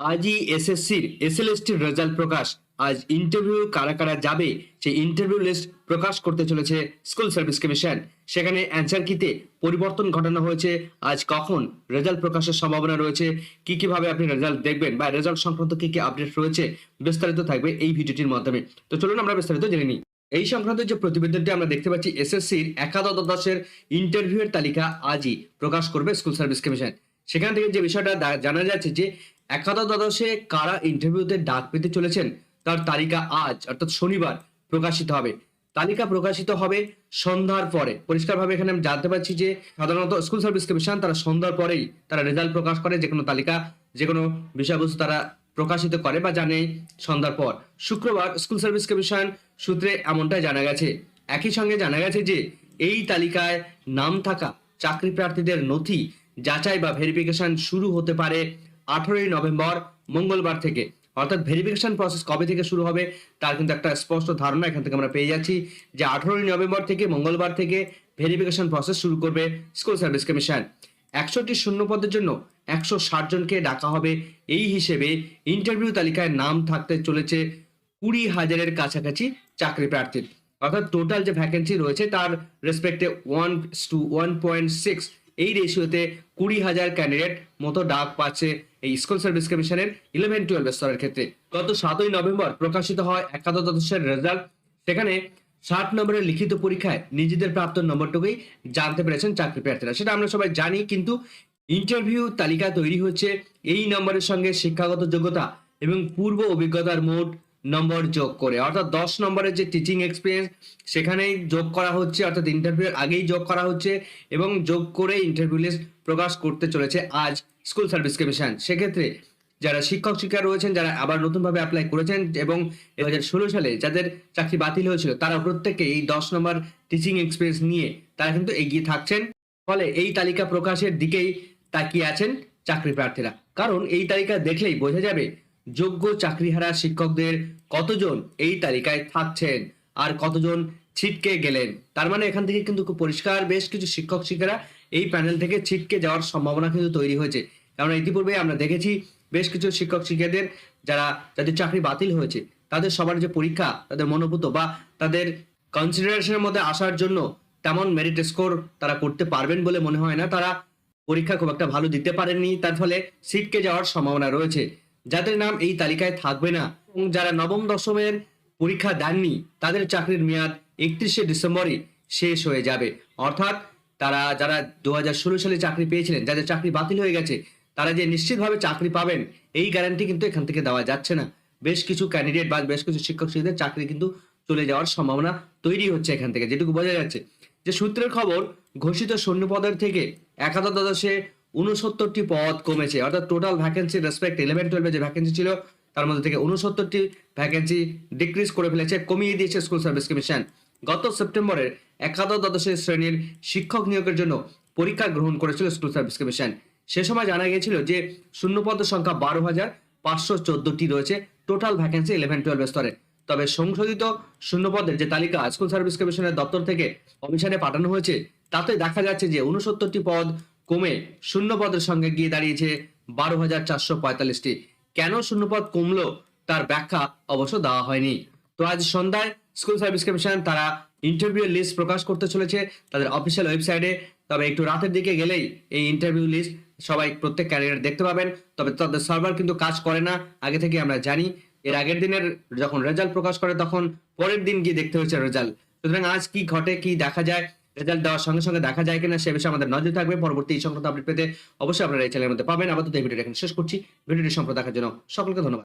আজই এসএসসির এসএলএসটির রেজাল্ট প্রকাশ। আজ ইন্টারভিউ কারা কারা যাবে, সেই ইন্টারভিউ লিস্ট প্রকাশ করতে চলেছে স্কুল সার্ভিস কমিশন সেখানে অ্যান্সার কিতে পরিবর্তন ঘটানো হয়েছে, আজ কখন রেজাল্ট প্রকাশের সম্ভাবনা রয়েছে, কি কীভাবে আপনি রেজাল্ট দেখবেন বা রেজাল্ট সংক্রান্ত কি কি আপডেট রয়েছে, বিস্তারিত থাকবে এই ভিডিওটির মাধ্যমে। তো চলুন আমরা বিস্তারিত জেনে নিই। এই সংক্রান্ত যে প্রতিবেদনটি আমরা দেখতে পাচ্ছি, এসএসসির একাদশ দ্বাদশের ইন্টারভিউয়ের তালিকা আজই প্রকাশ করবে স্কুল সার্ভিস কমিশন সেখান থেকে যে বিষয়টা জানা যাচ্ছে যে একাদশ দ্বাদশে কারা ইন্টারভিউতে ডাক পেতে চলেছেন, তার তালিকা আজ, অর্থাৎ শনিবার, প্রকাশিত হবে। তালিকা প্রকাশিত হবে সন্ধ্যার পরে। পরিষ্কারভাবে এখানে আমি জানতে পারছি যে সাধারণত স্কুল সার্ভিস কমিশন তারা সন্ধ্যার পরেই তারা রেজাল্ট প্রকাশ করে, যে কোনো তালিকা, যে কোনো বিষয়বস্তু তারা প্রকাশিত করে বা জানে সন্ধ্যার পর। শুক্রবার স্কুল সার্ভিস কমিশন সূত্রে এমনটাই জানা গেছে। একই সঙ্গে জানা গেছে যে এই তালিকায় নাম থাকা চাকরি প্রার্থীদের নথি যাচাই বা ভেরিফিকেশন শুরু হতে পারে আঠারোই নভেম্বর, মঙ্গলবার থেকে। অর্থাৎ ভেরিফিকেশন প্রসেস কবে থেকে শুরু হবে, তার কিন্তু একটা স্পষ্ট ধারণা এখান থেকে আমরা পেয়ে যাচ্ছি যে আঠারোই নভেম্বর থেকে, মঙ্গলবার থেকে ভেরিফিকেশন প্রসেস শুরু করবে স্কুল সার্ভিস কমিশন একশোটি শূন্য পদের জন্য একশো ষাট জনকে ডাকা হবে। এই হিসেবে ইন্টারভিউ তালিকায় নাম থাকতে চলেছে কুড়ি হাজারের কাছাকাছি চাকরি প্রার্থীর। অর্থাৎ টোটাল যে ভ্যাকেন্সি রয়েছে, তার রেসপেক্টে one two one point six এই রেশিওতে কুড়ি হাজার ক্যান্ডিডেট মতো ডাক পাচ্ছে এই স্কুল সার্ভিস কমিশনের ইলেভেন টুয়েলভ স্তরের ক্ষেত্রে। গত সাতই নভেম্বর প্রকাশিত হয় একাদশ রেজাল্ট সেখানে ষাট নম্বরের লিখিত পরীক্ষায় নিজেদের প্রাপ্ত নম্বরটুকুই জানতে পেরেছেন চাকরি প্রার্থীরা। সেটা আমরা সবাই জানি, কিন্তু ইন্টারভিউ তালিকা তৈরি হচ্ছে এই নম্বরের সঙ্গে শিক্ষাগত যোগ্যতা এবং পূর্ব অভিজ্ঞতার মোট নম্বর যোগ করে। অর্থাৎ দশ নম্বরের যে টিচিং এক্সপিরিয়েন্স সেখানেই যোগ করা হচ্ছে, অর্থাৎ ইন্টারভিউর আগেই যোগ করা হচ্ছে এবং যোগ করে ইন্টারভিউ লিস্ট প্রকাশ করতে চলেছে আজ স্কুল সার্ভিস কমিশন সেক্ষেত্রে যারা শিক্ষক শিক্ষা রয়েছেন, যারা আবার নতুনভাবে অ্যাপ্লাই করেছেন এবং দু হাজার ষোলো সালে যাদের চাকরি বাতিল হয়েছিল তারা প্রত্যেকে এই দশ নম্বর টিচিং এক্সপিরিয়েন্স নিয়ে তারা কিন্তু এগিয়ে থাকছেন। ফলে এই তালিকা প্রকাশের দিকেই তাকিয়ে আছেন চাকরি প্রার্থীরা। কারণ এই তালিকা দেখলেই বোঝা যাবে যোগ্য চাকরিহারা শিক্ষকদের কতজন এই তালিকায় থাকছেন আর কতজন ছিটকে গেলেন? তার মানে এখান থেকে কিন্তু খুব পরিষ্কার বেশ কিছু শিক্ষক শিক্ষারা এই প্যানেল থেকে ছিটকে যাওয়ার সম্ভাবনা কিন্তু তৈরি হয়েছে। কারণ ইতিপূর্বে আমরা দেখেছি বেশ কিছু শিক্ষক শিক্ষাদের যারা যাদের চাকরি বাতিল হয়েছে, তাদের সবার যে পরীক্ষা, তাদের মনোভূত বা তাদের কনসিডারেশনের মধ্যে আসার জন্য তেমন মেরিট স্কোর তারা করতে পারবেন বলে মনে হয় না। তারা পরীক্ষা খুব একটা ভালো দিতে পারেননি, তার ফলে সিটকে যাওয়ার সম্ভাবনা রয়েছে। যাদের নাম এই তালিকায় থাকবে না এবং যারা নবম, দশমের পরীক্ষা দেননি, তাদের চাকরির মেয়াদ একত্রিশে ডিসেম্বরই শেষ হয়ে যাবে। অর্থাৎ তারা, যারা দু হাজার ষোলো সালে চাকরি পেয়েছিলেন, যাদের চাকরি বাতিল হয়ে গেছে, তারা যে নিশ্চিতভাবে চাকরি পাবেন, এই গ্যারান্টি কিন্তু এখান থেকে দেওয়া যাচ্ছে না। বেশ কিছু ক্যান্ডিডেট বা বেশ কিছু শিক্ষক শিক্ষকদের চাকরি কিন্তু চলে যাওয়ার সম্ভাবনা তৈরি হচ্ছে এখান থেকে, যেটুকু বোঝা যাচ্ছে। যে সূত্রের খবর, ঘোষিত সৈন্য পদের থেকে একাদশ দ্বাদশে উনসত্তরটি পদ কমেছে। অর্থাৎ টোটাল ভ্যাকেন্সি রেসপেক্ট ইলেভেন টুয়েলভে যে ভ্যাকেন্সি ছিল, তার মধ্যে থেকে উনসত্তরটি ভ্যাকেন্সি ডিক্রিজ করে ফেলেছে, কমিয়ে দিয়েছে স্কুল সার্ভিস কমিশন গত সেপ্টেম্বরের একাদশ দ্বাদশের শ্রেণির শিক্ষক নিয়োগের জন্য পরীক্ষা গ্রহণ করেছিল স্কুল সার্ভিস কমিশন সে সময় জানা গিয়েছিল যে শূন্যপদের সংখ্যা বারো হাজার পাঁচশো চোদ্দটি রয়েছে টোটাল ভ্যাকেন্সি ইলেভেন টুয়েলভ স্তরে। তবে সংশোধিত শূন্যপদের যে তালিকা স্কুল সার্ভিস কমিশনের দপ্তর থেকে কমিশনে পাঠানো হয়েছে, তাতে দেখা যাচ্ছে যে উনসত্তরটি পদ কমে শূন্য পদের সঙ্গে গিয়ে দাঁড়িয়েছে বারো হাজার চারশো পঁয়তাল্লিশটি। কেন শূন্যপদ কমলো? তার ব্যাখ্যা অবশ্য দেওয়া হয়নি। তো আজ সন্ধ্যায় স্কুল সার্ভিস কমিশন তারা ইন্টারভিউ লিস্ট প্রকাশ করতে চলেছে তাদের অফিসিয়াল ওয়েবসাইটে তবে একটু রাতের দিকে গেলেই এই ইন্টারভিউ লিস্ট সবাই প্রত্যেক ক্যারিয়ার দেখতে পাবেন। তবে তাদের সার্ভার কিন্তু কাজ করে না, আগে থেকে আমরা জানি। এর আগের দিনের যখন রেজাল্ট প্রকাশ করে তখন পরের দিন গিয়ে দেখতে হয়েছে রেজাল্ট সুতরাং আজ কি ঘটে, কি দেখা যায় রেজাল্ট দেওয়ার সঙ্গে সঙ্গে দেখা যায় কিনা সে বিষয়ে আমাদের নজর থাকবে। পরবর্তী এই সংক্রান্ত আপডেট পেতে অবশ্যই আপনারা এই চ্যানেলের মধ্যে পাবেন। আপাতত এই ভিডিওটা এখানে শেষ করছি। ভিডিওটি সম্পর্কে দেখার জন্য সকলকে ধন্যবাদ।